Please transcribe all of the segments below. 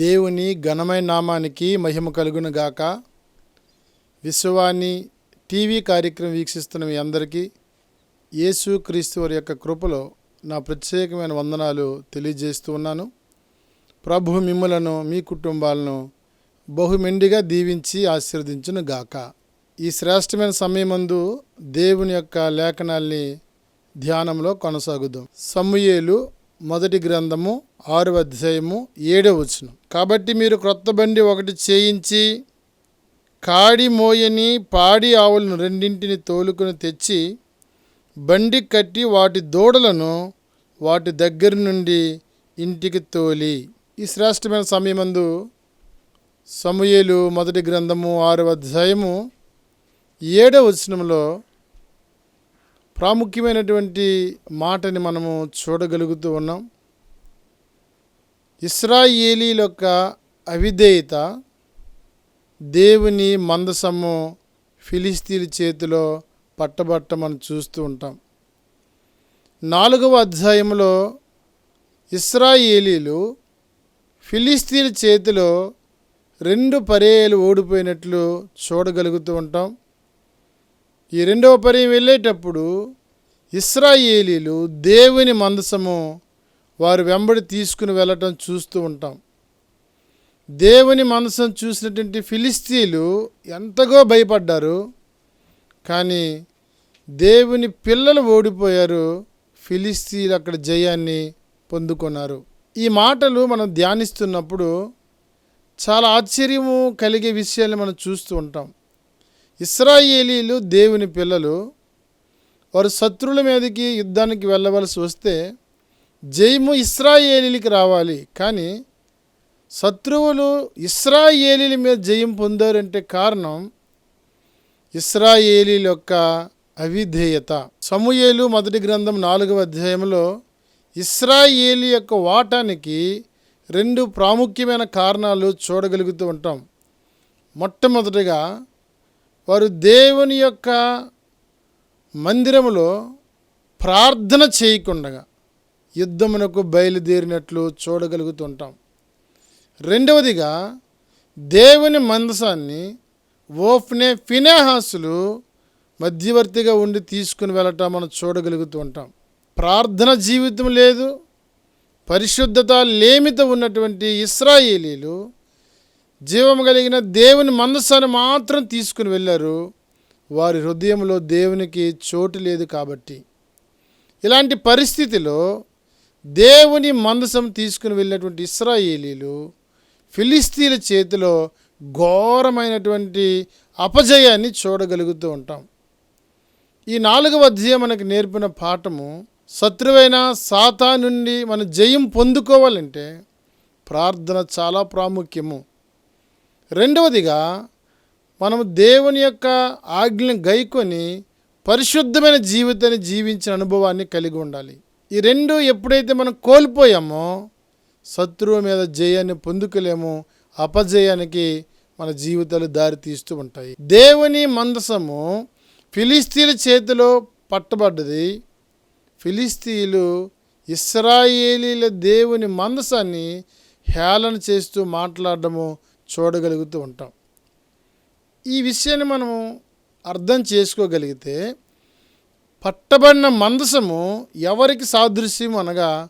దేవుని ఘనమైన నామానికి మహిమ కలుగునుగాక. విశ్వవాణి టీవీ కార్యక్రమం వీక్షిస్తున్న మీ అందరికీ యేసు క్రీస్తు వారి యొక్క కృపలో నా ప్రత్యేకమైన వందనాలు తెలియజేస్తూ ఉన్నాను. ప్రభు మిమ్మలను మీ కుటుంబాలను బహుమెండిగా దీవించి ఆశీర్వదించును గాక ఈ శ్రేష్టమైన సమయమందు దేవుని యొక్క లేఖనాల్ని ధ్యానంలో కొనసాగుదాం. సమూయేలు మొదటి గ్రంథము ఆరు అధ్యాయము ఏడవ వచనం. కాబట్టి మీరు క్రొత్త బండి ఒకటి చేయించి కాడి మోయని పాడి ఆవులను రెండింటిని తోలుకొని తెచ్చి బండి కట్టి వాటి దూడలను వాటి దగ్గర నుండి ఇంటికి తోలి. ఈ శ్రేష్టమైన సమయమందు సమూయేలు మొదటి గ్రంథము ఆరు అధ్యాయము ఏడవ వచనంలో ప్రాముఖ్యమైనటువంటి మాటని మనము చూడగలుగుతూ ఉన్నాం. ఇస్రాయేలీల యొక్క అవిధేయత దేవుని మందసము ఫిలిస్తీన్ చేతిలో పట్టబట్ట మనం చూస్తూ ఉంటాం. నాలుగవ అధ్యాయంలో ఇస్రాయేలీలు ఫిలిస్తీన్ చేతిలో రెండు పర్యాయాలు ఓడిపోయినట్లు చూడగలుగుతూ ఉంటాం. ఈ రెండవ పర్యం వెళ్ళేటప్పుడు ఇస్రాయేలీలు దేవుని మందసము వారు వెంబడి తీసుకుని వెళ్ళటం చూస్తూ ఉంటాం. దేవుని మనసును చూసినటువంటి ఫిలిస్తీన్లు ఎంతగో భయపడ్డారు. కానీ దేవుని పిల్లలు ఓడిపోయారు. ఫిలిస్తీన్లు అక్కడ జయాన్ని పొందుకున్నారు. ఈ మాటలు మనం ధ్యానిస్తున్నప్పుడు చాలా ఆశ్చర్యము కలిగే విషయాన్ని మనం చూస్తూ ఉంటాం. ఇస్రాయేలీలు దేవుని పిల్లలు వారు శత్రువుల మీదకి యుద్ధానికి వెళ్ళవలసి వస్తే జయము ఇస్రాయేలీలకి రావాలి. కానీ శత్రువులు ఇస్రాయేలీల మీద జయం పొందారంటే కారణం ఇస్రాయేలీల యొక్క అవిధేయత. సమూయేలు మొదటి గ్రంథం నాలుగవ అధ్యాయంలో ఇస్రాయేలీ యొక్క వాటానికి రెండు ప్రాముఖ్యమైన కారణాలు చూడగలుగుతూ ఉంటాం. మొట్టమొదటిగా వారు దేవుని యొక్క మందిరములో ప్రార్థన చేయకుండగా యుద్ధమునకు బయలుదేరినట్లు చూడగలుగుతుంటాం. రెండవదిగా దేవుని మందసాన్ని ఓఫ్నే ఫినేహాసులు మధ్యవర్తిగా ఉండి తీసుకుని వెళ్ళటం మనం చూడగలుగుతూ ఉంటాం ప్రార్థన జీవితం లేదు పరిశుద్ధత లేమిత ఉన్నటువంటి ఇస్రాయేలీలు జీవము కలిగిన దేవుని మందసాన్ని మాత్రం తీసుకుని వెళ్ళారు. వారి హృదయంలో దేవునికి చోటు లేదు కాబట్టి. ఇలాంటి పరిస్థితిలో దేవుని మందసం తీసుకుని వెళ్ళినటువంటి ఇస్రాయేలీలు ఫిలిస్తీన్ల చేతిలో ఘోరమైనటువంటి అపజయాన్ని చూడగలుగుతూ ఉంటాం. ఈ నాలుగవ అధ్యాయం మనకు నేర్పిన పాఠము శత్రువైన సాతా నుండి మన జయం పొందుకోవాలంటే ప్రార్థన చాలా ప్రాముఖ్యము. రెండవదిగా మనము దేవుని యొక్క ఆజ్ఞను గైకొని పరిశుద్ధమైన జీవితాన్ని జీవించిన అనుభవాన్ని కలిగి ఉండాలి. ఈ రెండు ఎప్పుడైతే మనం కోల్పోయామో శత్రువు మీద జయాన్ని పొందుకోలేము అపజయానికి మన జీవితాలు దారి తీస్తూ ఉంటాయి. దేవుని మందసము ఫిలిస్తీన్ల చేతిలో పట్టబడ్డది. ఫిలిస్తీన్లు ఇస్రాయేలీల దేవుని మందసాన్ని హేళన చేస్తూ మాట్లాడడము చూడగలుగుతూ ఉంటాం. ఈ విషయాన్ని మనము అర్థం చేసుకోగలిగితే పట్టబడిన మందసము ఎవరికి సాదృశ్యం అనగా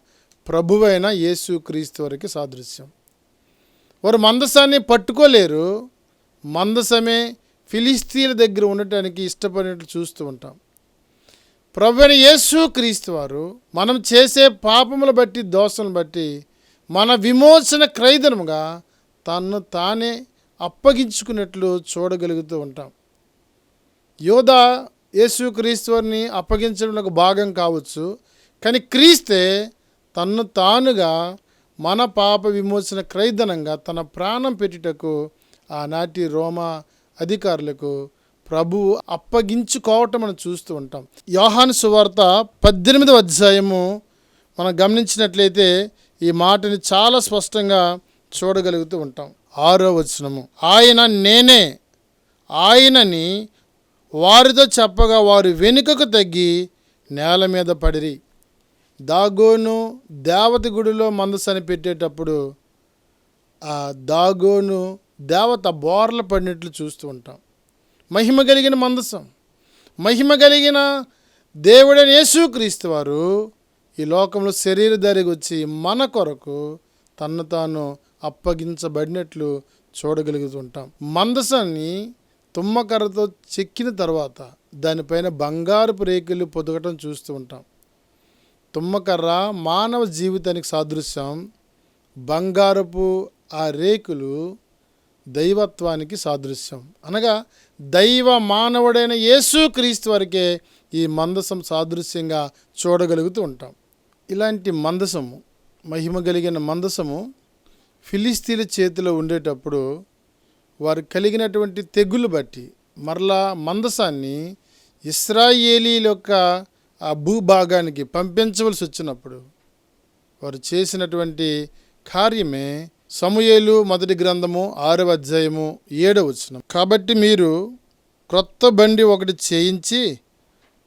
ప్రభువైన యేసు క్రీస్తు వారికి సాదృశ్యం. వారు మందసాన్ని పట్టుకోలేరు. మందసమే ఫిలిస్తీన్ల దగ్గర ఉండటానికి ఇష్టపడినట్లు చూస్తూ ఉంటాం. ప్రభు యేసు క్రీస్తు వారు మనం చేసే పాపములు బట్టి దోషలను బట్టి మన విమోచన క్రైదనముగా తన్ను తానే అప్పగించుకున్నట్లు చూడగలుగుతూ ఉంటాం. యోధ యేసు క్రీస్తువారిని అప్పగించడంలో ఒక భాగం కావచ్చు కానీ క్రీస్తే తన్ను తానుగా మన పాప విమోచన క్రైదనంగా తన ప్రాణం పెట్టుటకు ఆనాటి రోమా అధికారులకు ప్రభువు అప్పగించుకోవటం మనం చూస్తూ ఉంటాం. యోహాను సువార్త పద్దెనిమిదవ అధ్యాయము మనం గమనించినట్లయితే ఈ మాటని చాలా స్పష్టంగా చూడగలుగుతూ ఉంటాం. ఆరో వచనము. ఆయన నేనే. ఆయనని వారితో చెప్పగా వారు వెనుకకు తగ్గి నేల మీద పడిరి. దాగోను దేవత గుడిలో మందసని పెట్టేటప్పుడు ఆ దాగోను దేవత బోర్ల పడినట్లు చూస్తూ ఉంటాం. మహిమ కలిగిన మందసం. మహిమ కలిగిన దేవుడని యేసుక్రీస్తు వారు ఈ లోకంలో శరీరధారికి వచ్చి మన కొరకు తన్ను తాను అప్పగించబడినట్లు చూడగలుగుతుంటాం. మందసాన్ని తుమ్మకర్రతో చెక్కిన తర్వాత దానిపైన బంగారపు రేకులు పొదగటం చూస్తూ ఉంటాం. తుమ్మకర్ర మానవ జీవితానికి సాదృశ్యం. బంగారపు ఆ రేకులు దైవత్వానికి సాదృశ్యం. అనగా దైవ మానవుడైన యేసు క్రీస్తు వరకే ఈ మందసం సాదృశ్యంగా చూడగలుగుతూ ఉంటాం. ఇలాంటి మందసము మహిమ కలిగిన మందసము ఫిలిస్తీన్ల చేతిలో ఉండేటప్పుడు వారు కలిగినటువంటి తెగులు బట్టి మరలా మందసాన్ని ఇస్రాయేలీల యొక్క ఆ భూభాగానికి పంపించవలసి వచ్చినప్పుడు వారు చేసినటువంటి కార్యమే సమూయేలు మొదటి గ్రంథము ఆరవ అధ్యాయము ఏడవ వచనం. కాబట్టి మీరు క్రొత్త బండి ఒకటి చేయించి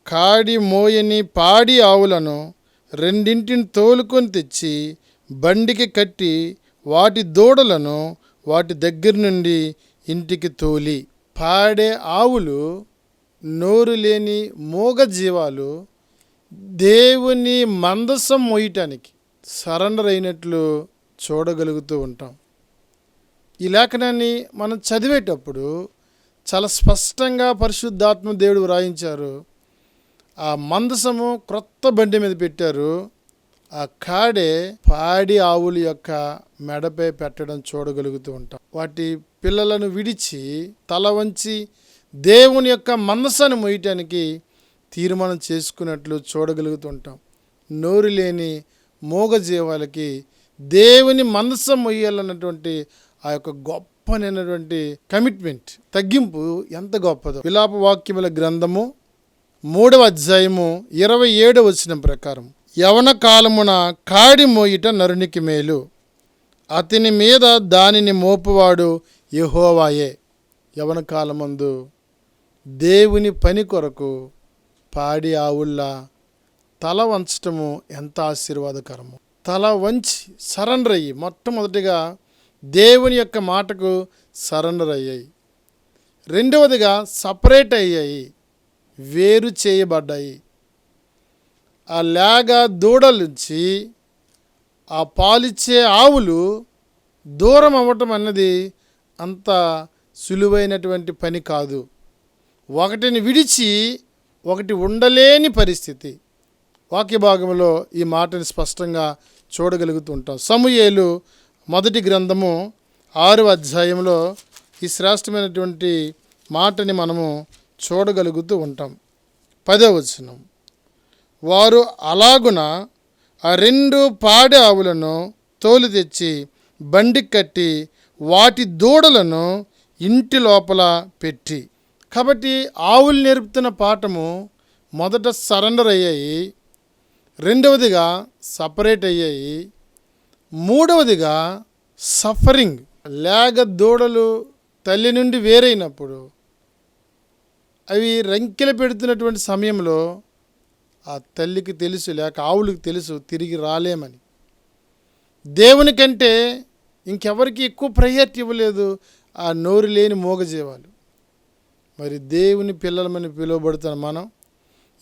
కాడి మోయని పాడి ఆవులను రెండింటిని తోలుకొని తెచ్చి బండికి కట్టి వాటి దూడలను వాటి దగ్గర నుండి ఇంటికి తోలి పాడే ఆవులు నోరు లేని మూగ జీవాలు దేవుని మందసం మోయటానికి సరెండర్ అయినట్లు చూడగలుగుతూ ఉంటాం. ఈ లేఖనాన్ని మనం చదివేటప్పుడు చాలా స్పష్టంగా పరిశుద్ధాత్మ దేవుడు వ్రాయించారు. ఆ మందసము క్రొత్త బండి మీద పెట్టారు. ఆ కాడే పాడి ఆవుల యొక్క మెడపై పెట్టడం చూడగలుగుతూ ఉంటాం. వాటి పిల్లలను విడిచి తల వంచి దేవుని యొక్క మనస్సును మోయటానికి తీర్మానం చేసుకున్నట్లు చూడగలుగుతుంటాం నోరు లేని మూగజీవాలకి దేవుని మనసం మొయ్యాలన్నటువంటి ఆ యొక్క గొప్పనైనటువంటి కమిట్మెంట్ తగ్గింపు ఎంత గొప్పదో. విలాప వాక్యముల గ్రంథము మూడవ అధ్యాయము ఇరవై ఏడవ వచ్చిన ప్రకారం యవన కాలమున కాడి మోయిట నరునికి మేలు. అతని మీద దానిని మోపువాడు యహోవాయే. యవన కాలమందు దేవుని పని కొరకు పాడి ఆవుల్లా తల వంచటము ఎంత ఆశీర్వాదకరము. తల వంచి సరెండర్ అయ్యి మొట్టమొదటిగా దేవుని యొక్క మాటకు సరెండర్ అయ్యాయి రెండవదిగా సపరేట్ అయ్యాయి. వేరు చేయబడ్డాయి. ఆ లేగ దూడల నుంచి ఆ పాలిచ్చే ఆవులు దూరం అవ్వటం అన్నది అంత సులువైనటువంటి పని కాదు. ఒకటిని విడిచి ఒకటి ఉండలేని పరిస్థితి. వాక్య భాగంలో ఈ మాటని స్పష్టంగా చూడగలుగుతుంటాం సమూయేలు మొదటి గ్రంథము ఆరు అధ్యాయంలో ఈ శ్రేష్టమైనటువంటి మాటని మనము చూడగలుగుతూ ఉంటాం. పదవచనం వారు అలాగున ఆ రెండు పాడి ఆవులను తోలు తెచ్చి బండికి కట్టి వాటి దూడలను ఇంటి లోపల పెట్టి. కాబట్టి ఆవులు నేర్పుతున్న పాఠము మొదట సరెండర్ అయ్యాయి రెండవదిగా సపరేట్ అయ్యాయి మూడవదిగా సఫరింగ్. లేగ దూడలు తల్లి నుండి వేరైనప్పుడు అవి రంకెలు పెడుతున్నటువంటి సమయంలో ఆ తల్లికి తెలుసు లేక ఆవులకు తెలుసు తిరిగి రాలేమని. దేవుని కంటే ఇంకెవరికి ఎక్కువ ప్రయారిటీ ఇవ్వలేదు ఆ నోరు లేని మూగజీవాలు. మరి దేవుని పిల్లలమని పిలువబడుతున్న మనం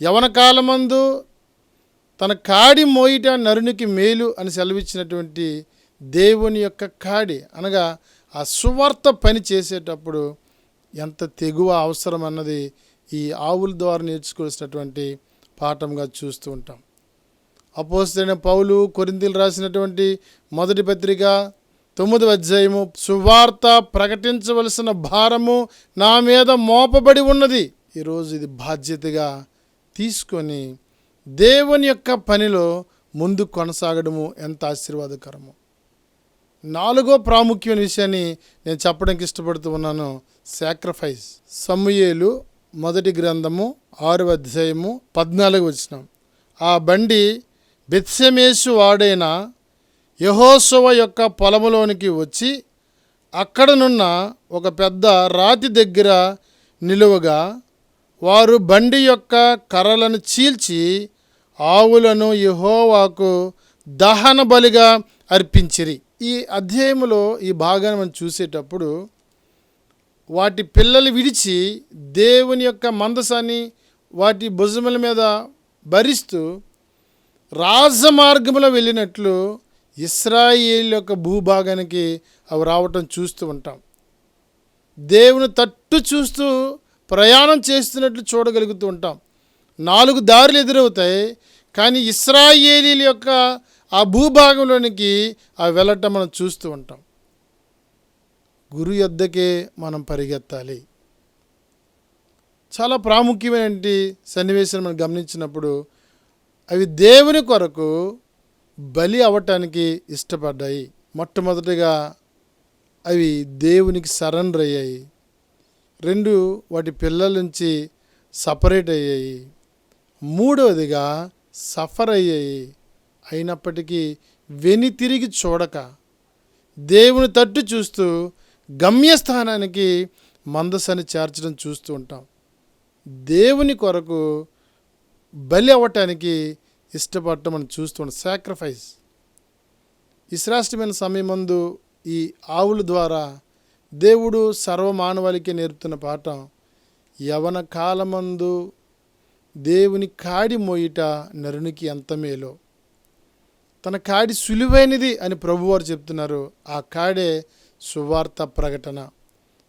యవన కాలమందు తన కాడి మోయిట నరునికి మేలు అని సెలవిచ్చినటువంటి దేవుని యొక్క కాడి అనగా ఆ సువార్త పని చేసేటప్పుడు ఎంత తెగువ అవసరం అన్నది ఈ ఆవుల ద్వారా నేర్చుకోవాల్సినటువంటి పాఠంగా చూస్తూ ఉంటాం. అపోస్తైన పౌలు కొరింతలు రాసినటువంటి మొదటి పత్రిక తొమ్మిది అధ్యాయము సువార్త ప్రకటించవలసిన భారము నా మీద మోపబడి ఉన్నది. ఈరోజు ఇది బాధ్యతగా తీసుకొని దేవుని యొక్క పనిలో ముందు కొనసాగడము ఎంత ఆశీర్వాదకరము. నాలుగో ప్రాముఖ్యమైన విషయాన్ని నేను చెప్పడానికి ఇష్టపడుతూ ఉన్నాను సాక్రిఫైస్ సమూయేలు మొదటి గ్రంథము ఆరు అధ్యాయము పద్నాలుగు వచ్చిన ఆ బండి బెత్సమేసు వాడైన యహోశవ యొక్క పొలములోనికి వచ్చి అక్కడనున్న ఒక పెద్ద రాతి దగ్గర నిలువగా వారు బండి యొక్క కర్రలను చీల్చి ఆవులను యహోవాకు దహన బలిగా అర్పించిరి. ఈ అధ్యాయములో ఈ భాగాన్ని మనం చూసేటప్పుడు వాటి పిల్లలు విడిచి దేవుని యొక్క మందసాన్ని వాటి భుజముల మీద భరిస్తూ రాజమార్గంలో వెళ్ళినట్లు ఇస్రాయేల్ యొక్క భూభాగానికి అవి రావటం చూస్తూ ఉంటాం. దేవుని తట్టు చూస్తూ ప్రయాణం చేస్తున్నట్లు చూడగలుగుతూ ఉంటాం. నాలుగు దారులు ఎదురవుతాయి కానీ ఇస్రాయేలీల యొక్క ఆ భూభాగంలోనికి అవి వెళ్ళటం మనం చూస్తూ ఉంటాం. గురు యొద్దకే మనం పరిగెత్తాలి. చాలా ప్రాముఖ్యమైన సన్నివేశం మనం గమనించినప్పుడు అవి దేవుని కొరకు బలి అవ్వటానికి ఇష్టపడ్డాయి. మొట్టమొదటిగా అవి దేవునికి సరెండర్ అయ్యాయి. రెండు వాటి పిల్లల నుంచి సపరేట్ అయ్యాయి. మూడవదిగా సఫర్ అయ్యాయి. అయినప్పటికీ వెని తిరిగి చూడక దేవుని తట్టు చూస్తూ గమ్యస్థానానికి మందసని చేర్చడం చూస్తూ ఉంటాం. దేవుని కొరకు బలి అవ్వటానికి ఇష్టపడటం మనం చూస్తున్నాం సాక్రిఫైస్ ఇశ్రాష్టమైన సమయమందు ఈ ఆవుల ద్వారా దేవుడు సర్వమానవాళికి నేర్పుతున్న పాఠం యవన కాలమందు దేవుని కాడి మోయిట నరునికి ఎంత మేలో? తన కాడి సులువైనది అని ప్రభువారు చెప్తున్నారు. ఆ కాడే సువార్త ప్రకటన.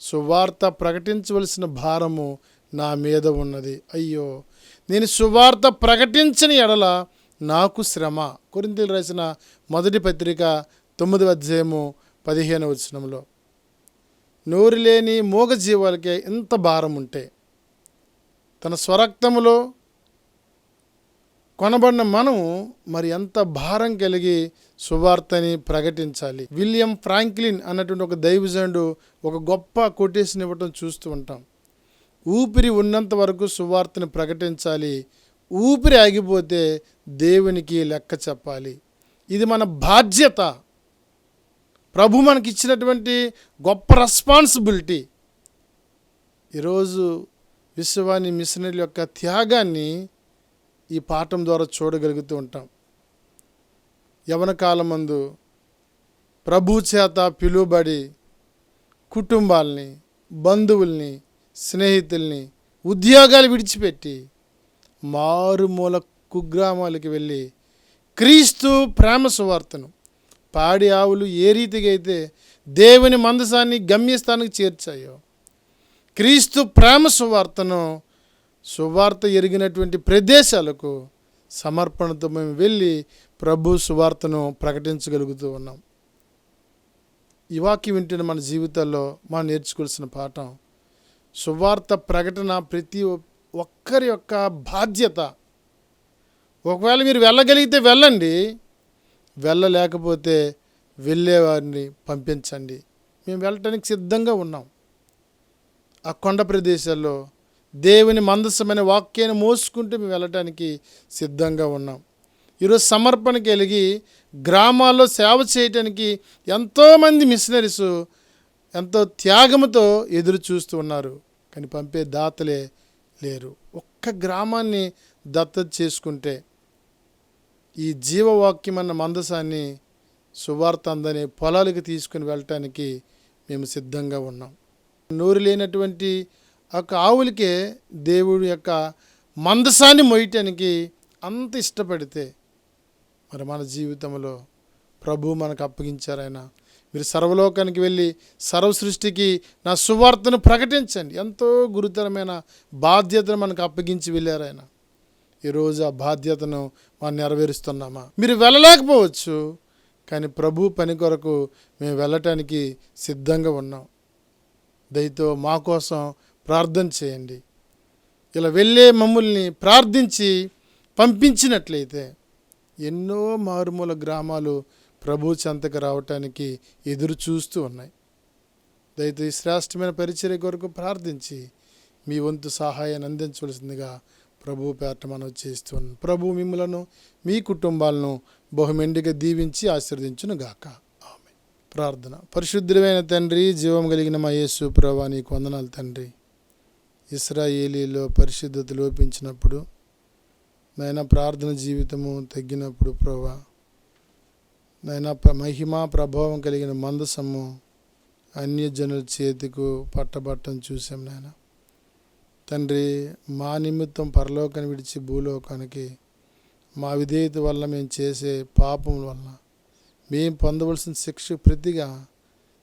సువార్త ప్రకటించవలసిన భారము నా మీద ఉన్నది. అయ్యో! నేను సువార్త ప్రకటించని ఎడల నాకు శ్రమ. కొరింతలు రాసిన మొదటి పత్రిక తొమ్మిది అధ్యాయము పదిహేను వచనంలో నోరు లేని మూగ జీవాలకే ఇంత భారం ఉంటే తన స్వరక్తములో కొనబడిన మనము మరి ఎంత భారం కలిగి సువార్తని ప్రకటించాలి. విలియం ఫ్రాంక్లిన్ అన్నటువంటి ఒక దైవజనుడు ఒక గొప్ప కొటేషన్ ఇవ్వటం చూస్తూ ఉంటాం. ఊపిరి ఉన్నంత వరకు సువార్తని ప్రకటించాలి. ఊపిరి ఆగిపోతే దేవునికి లెక్క చెప్పాలి. ఇది మన బాధ్యత. ప్రభు మనకి ఇచ్చినటువంటి గొప్ప రెస్పాన్సిబిలిటీ. ఈరోజు విశ్వాని మిషనరీ యొక్క త్యాగాన్ని ఈ పాఠం ద్వారా చూడగలుగుతూ ఉంటాం. యవన కాలమందు ప్రభు చేత పిలువబడి కుటుంబాల్ని బంధువుల్ని స్నేహితుల్ని ఉద్యోగాలు విడిచిపెట్టి మారుమూల కుగ్రామాలకు వెళ్ళి క్రీస్తు ప్రేమ సువార్తను పాడి ఆవులు ఏ రీతిగా అయితే దేవుని మందసాన్ని గమ్యస్థానానికి చేర్చాయో క్రీస్తు ప్రేమ సువార్తను సువార్త ఎరిగినటువంటి ప్రదేశాలకు సమర్పణతో మేము వెళ్ళి ప్రభు సువార్తను ప్రకటించగలుగుతూ ఉన్నాం. ఈ వాక్యం వింటున్న మన జీవితాల్లో మనం నేర్చుకోవాల్సిన పాఠం సువార్త ప్రకటన ప్రతి ఒక్కరి యొక్క బాధ్యత. ఒకవేళ మీరు వెళ్ళగలిగితే వెళ్ళండి వెళ్ళలేకపోతే వెళ్ళేవారిని పంపించండి. మేము వెళ్ళటానికి సిద్ధంగా ఉన్నాం. ఆ కొండ ప్రదేశాల్లో దేవుని మందసమైన వాక్యాన్ని మోసుకుంటూ మేము వెళ్ళటానికి సిద్ధంగా ఉన్నాం. ఈరోజు సమర్పణ కలిగి గ్రామాల్లో సేవ చేయటానికి ఎంతోమంది మిషనరీస్ ఎంతో త్యాగముతో ఎదురు చూస్తూ ఉన్నారు. కానీ పంపే దాతలే లేరు. ఒక్క గ్రామాన్ని దత్తత చేసుకుంటే ఈ జీవవాక్యం అన్న మందసాన్ని సువార్త అందని పొలాలకు తీసుకుని వెళ్ళటానికి మేము సిద్ధంగా ఉన్నాం. నోరు లేనటువంటి ఒక ఆవులకే దేవుడి యొక్క మందసాన్ని మొయ్యటానికి అంత ఇష్టపడితే మరి మన జీవితంలో ప్రభు మనకు అప్పగించారాయన మీరు సర్వలోకానికి వెళ్ళి సర్వ సృష్టికి నా సువార్తను ప్రకటించండి. ఎంతో గురుతరమైన బాధ్యతను మనకు అప్పగించి వెళ్ళారాయన ఈరోజు ఆ బాధ్యతను మనం నెరవేరుస్తున్నామా? మీరు వెళ్ళలేకపోవచ్చు కానీ ప్రభు పని కొరకు మేము వెళ్ళటానికి సిద్ధంగా ఉన్నాం. దయతో మా కోసం ప్రార్థన చేయండి. ఇలా వెళ్ళే మమ్మల్ని ప్రార్థించి పంపించినట్లయితే ఎన్నో మారుమూల గ్రామాలు ప్రభు చెంతకు రావటానికి ఎదురు చూస్తూ ఉన్నాయి. దయతో ఈ శ్రేష్టమైన పరిచర్య కొరకు ప్రార్థించి మీ వంతు సహాయాన్ని అందించవలసిందిగా ప్రభు పేట మనం చేస్తున్నాం ప్రభు మిమ్మలను మీ కుటుంబాలను బహుమెండిగా దీవించి ఆశీర్వదించును గాక ఆమె ప్రార్థన. పరిశుద్ధమైన తండ్రి జీవం కలిగిన మా యేసు ప్రభా నీకు వందనాలు తండ్రి. ఇస్రాయేలీలో పరిశుద్ధత లోపించినప్పుడు నాయన ప్రార్థన జీవితము తగ్గినప్పుడు ప్రభా నాయన ప్ర- మహిమా ప్రభావం కలిగిన మందసము అన్యజనుల చేతికు పట్టబట్టం చూసాం నాయన. తండ్రి మా నిమిత్తం పరలోకాన్ని విడిచి భూలోకానికి మా విధేయత వల్ల మేము చేసే పాపం వల్ల మేము పొందవలసిన శిక్ష ప్రతిగా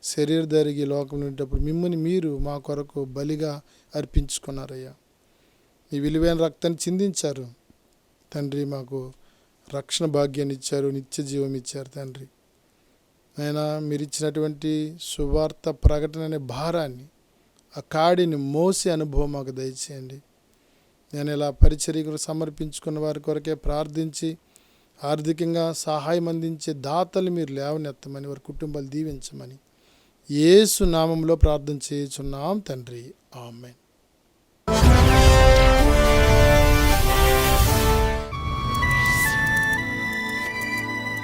శరీరధారిగి లోకం ఉండేటప్పుడు మిమ్మల్ని మీరు మా కొరకు బలిగా అర్పించుకున్నారయ్యా. మీ విలువైన రక్తాన్ని చిందించారు. తండ్రి మాకు రక్షణ భాగ్యాన్ని ఇచ్చారు నిత్య జీవం ఇచ్చారు తండ్రి. అయినా మీరు ఇచ్చినటువంటి సువార్త ప్రకటన అనే భారాన్ని ఆ కాడిని మోసే అనుభవం మాకు దయచేయండి. నేను ఇలా పరిచర్యకు సమర్పించుకున్న వారి కొరకే ప్రార్థించి ఆర్థికంగా సహాయం అందించే దాతలు మీరు లేవనెత్తమని వారి కుటుంబాలు దీవించమని ఏసు నామంలో ప్రార్థన చేయుచున్నాం తండ్రి. ఆమెన్.